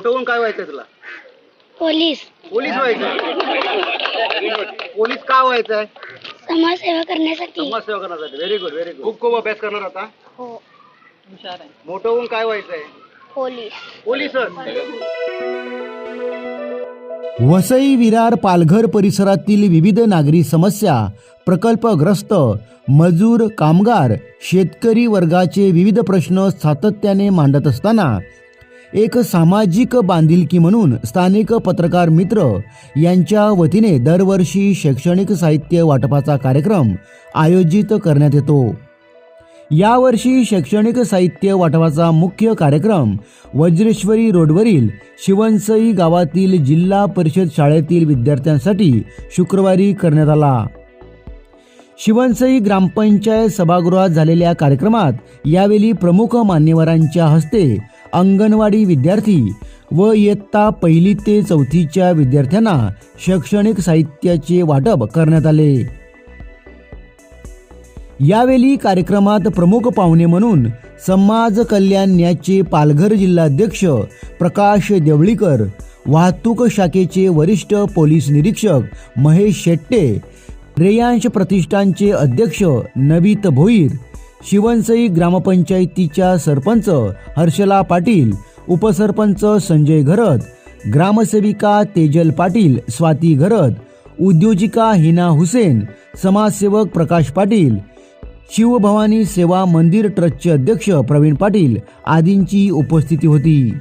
मोठं होऊन काय व्हायचंय तुला? पोलीस. पोलीस व्हायचंय पोलीस का व्हायचंय? समाजसेवा करण्यासाठी. समाजसेवा करण्यासाठी. व्हेरी गुड व्हेरी गुड खूप खूप अभ्यास करणार आता. हो. मोठं होऊन काय व्हायचंय? पोलीस. पोलीसच वसई विरार पालघर परिसरातील विविध नागरी समस्या प्रकल्पग्रस्त मजूर कामगार शेतकरी वर्गाचे विविध प्रश्न सातत्याने मांडत असताना एक सामाजिक बांधिलकी म्हणून स्थानिक पत्रकार मित्र यांच्या वतीने दरवर्षी शैक्षणिक साहित्य वाटपाचा कार्यक्रम आयोजित करण्यात येतो. यावर्षी शैक्षणिक साहित्य वाटपाचा मुख्य कार्यक्रम वज्रेश्वरी रोडवरील शिवनसई गावातील जिल्हा परिषद शाळेतील विद्यार्थ्यांसाठी शुक्रवारी करण्यात आला. शिवनसई ग्रामपंचायत सभागृहात झालेल्या कार्यक्रमात यावेळी प्रमुख मान्यवरांच्या हस्ते अंगणवाडी विद्यार्थी व इयत्ता पहिली ते चौथीच्या विद्यार्थ्यांना शैक्षणिक साहित्याचे वाटप करण्यात आले. यावेळी कार्यक्रमात प्रमुख पाहुणे म्हणून समाज कल्याण न्याचे पालघर जिल्हाध्यक्ष प्रकाश देवळीकर वाहतूक शाखेचे वरिष्ठ पोलीस निरीक्षक महेश शेट्टे रेयांश प्रतिष्ठानचे अध्यक्ष नवीत भोईर शिवनसई ग्रामपंचायतीच्या सरपंच हर्षला पाटील उपसरपंच संजय घरत ग्रामसेविका तेजल पाटील स्वाती घरत उद्योजिका हिना हुसेन समाजसेवक प्रकाश पाटील शिवभवानी सेवा मंदिर ट्रस्टचे अध्यक्ष प्रवीण पाटील आदींची उपस्थिती होती.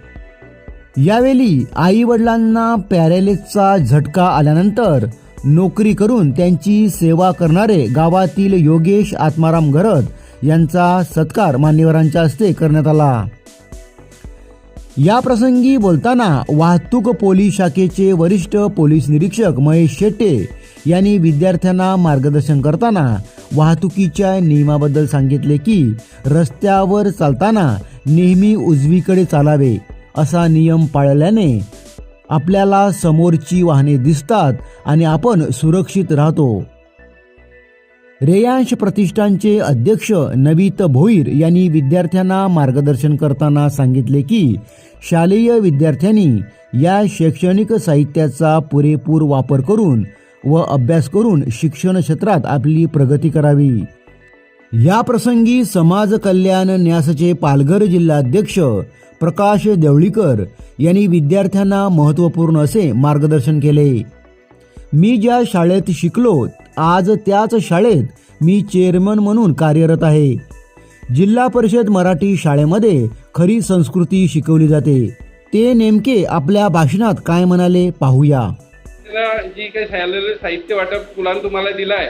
यावेळी आई वडिलांना पॅरालिसचा झटका आल्यानंतर नोकरी करून त्यांची सेवा करणारे गावातील योगेश आत्माराम घरत यांचा सत्कार मान्यवरांच्या हस्ते करण्यात आला. या प्रसंगी बोलताना वाहतूक पोलीस शाखेचे वरिष्ठ पोलीस निरीक्षक महेश शेट्टे यांनी विद्यार्थ्यांना मार्गदर्शन करताना वाहतुकीच्या नियमाबद्दल सांगितले की रस्त्यावर चालताना नेहमी उजवीकडे चालावे असा नियम पाळल्याने आपल्याला समोरची वाहने दिसतात आणि आपण सुरक्षित राहतो. रेयांश प्रतिष्ठानचे अध्यक्ष नवीत भोईर यांनी विद्यार्थ्यांना मार्गदर्शन करताना सांगितले की शालेय विद्यार्थ्यांनी या शैक्षणिक साहित्याचा पुरेपूर वापर करून व अभ्यास करून शिक्षण क्षेत्रात आपली प्रगती करावी. या प्रसंगी समाज कल्याण न्यासचे पालघर जिल्हाध्यक्ष प्रकाश देवळीकर यांनी विद्यार्थ्यांना महत्त्वपूर्ण असे मार्गदर्शन केले. मी ज्या शाळेत शिकलो आज त्याच शाळेत मी चेअरमन म्हणून कार्यरत आहे. जिल्हा परिषद मराठी शाळेमध्ये खरी संस्कृती शिकवली जाते. ते नेमके आपल्या भाषणात काय म्हणाले पाहूया. त्याला जी काही शालेय साहित्य वाटप मुलांना तुम्हाला दिलं आहे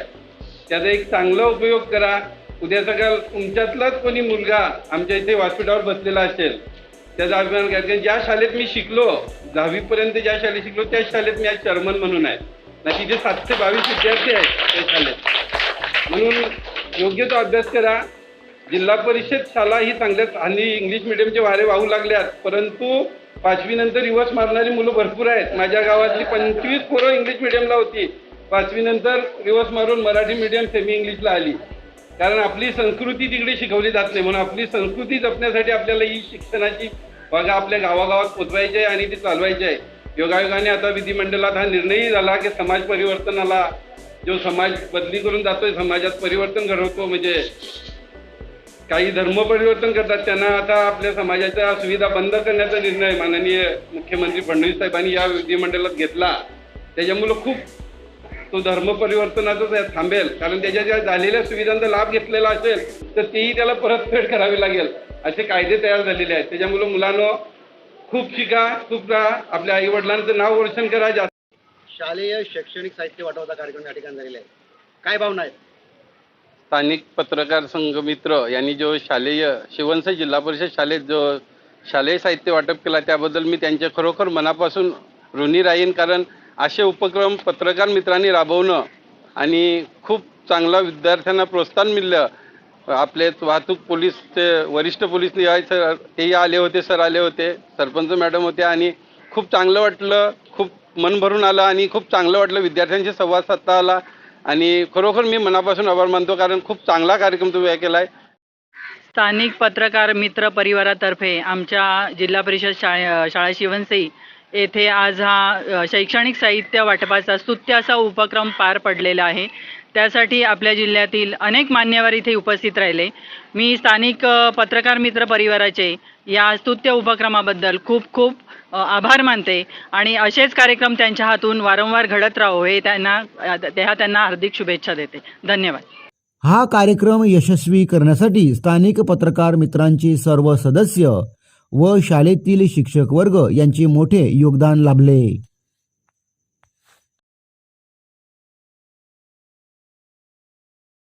त्याचा एक चांगला उपयोग करा. उद्या सकाळ तुमच्यातलाच कोणी मुलगा आमच्या इथे व्यासपीठावर बसलेला असेल त्याचा अभिमान घ्या. कारण ज्या शाळेत मी शिकलो दहावीपर्यंत ज्या शाळेत शिकलो त्या शाळेत मी आज चर्मन म्हणून आहे. नाही जे सातशे बावीस विद्यार्थी आहेत ते शाळेत म्हणून योग्य तो अभ्यास करा. जिल्हा परिषद शाळा ही चांगल्याच हल्ली इंग्लिश मिडियमचे वारे वाहू लागल्यात परंतु पाचवीनंतर रिवर्स मारणारी मुलं भरपूर आहेत. माझ्या गावातली पंचवीस पोरं इंग्लिश मिडियमला होती. पाचवीनंतर रिवर्स मारून मराठी मिडियम सेमी इंग्लिशला आली. कारण आपली संस्कृती तिकडे शिकवली जात नाही. म्हणून आपली संस्कृती जपण्यासाठी आपल्याला ही शिक्षणाची बघा आपल्या गावागावात पोचवायची आहे आणि ती चालवायची आहे. योगायोगाने आता विधिमंडळात हा निर्णयही झाला की समाज परिवर्तनाला जो समाज बदली करून जातोय समाजात परिवर्तन घडवतो म्हणजे काही धर्म परिवर्तन करतात त्यांना आता आपल्या समाजाच्या सुविधा बंद करण्याचा निर्णय माननीय मुख्यमंत्री फडणवीस साहेबांनी या विधिमंडळात घेतला. त्याच्यामुळं खूप तो धर्म परिवर्तनाचा थांबेल कारण त्याच्या ज्या झालेल्या सुविधांचा लाभ घेतलेला असेल तर तेही त्याला परतफेड करावी लागेल असे कायदे तयार झालेले आहेत. त्याच्यामुळं मुलांनो खूप शिका खूप राहा आपल्या आई वडिलांचं नाव रोशन करा जास्त. शालेय शैक्षणिक साहित्य वाटपाचा कार्यक्रम या ठिकाणी झालेला आहे. काय भावना आहेत? स्थानिक पत्रकार संघ मित्र यांनी जो शालेय शिवनसई जिल्हा परिषद शाळेत जो शालेय साहित्य वाटप केला त्याबद्दल मी त्यांच्या खरोखर मनापासून ऋणी राहीन. कारण असे उपक्रम पत्रकार मित्रांनी राबवणं आणि खूप चांगला विद्यार्थ्यांना प्रोत्साहन मिळलं आपले वाहतूक पोलीसचे वरिष्ठ पोलीस निवाय सर. तेही आले होते सर आले होते. सरपंच मॅडम होते आणि खूप चांगलं वाटलं खूप मन भरून आलं आणि खूप चांगलं वाटलं. विद्यार्थ्यांशी संवाद साधता आला आणि खरोखर मी मनापासून आभार मानतो कारण खूप चांगला कार्यक्रम तुम्ही केला आहे स्थानिक पत्रकार मित्र परिवारातर्फे आमच्या जिल्हा परिषद शाळे शाळा शिवनसई येथे आज हा शैक्षणिक साहित्य वाटपाचा स्तुत्य असा उपक्रम पार पडलेला आहे. त्यासाठी आपल्या जिल्ह्यातील अनेक मान्यवर इथे उपस्थित राहिले. मी स्थानिक पत्रकार मित्र परिवाराचे या स्तुत्य उपक्रमाबद्दल खूप खूप आभार मानते आणि असेच कार्यक्रम त्यांच्या हातून वारंवार घडत राहो हे त्यांना त्या त्यांना हार्दिक शुभेच्छा देते. धन्यवाद. हा कार्यक्रम यशस्वी करण्यासाठी स्थानिक पत्रकार मित्रांचे सर्व सदस्य व शाळेतील शिक्षक वर्ग यांचे मोठे योगदान लाभले.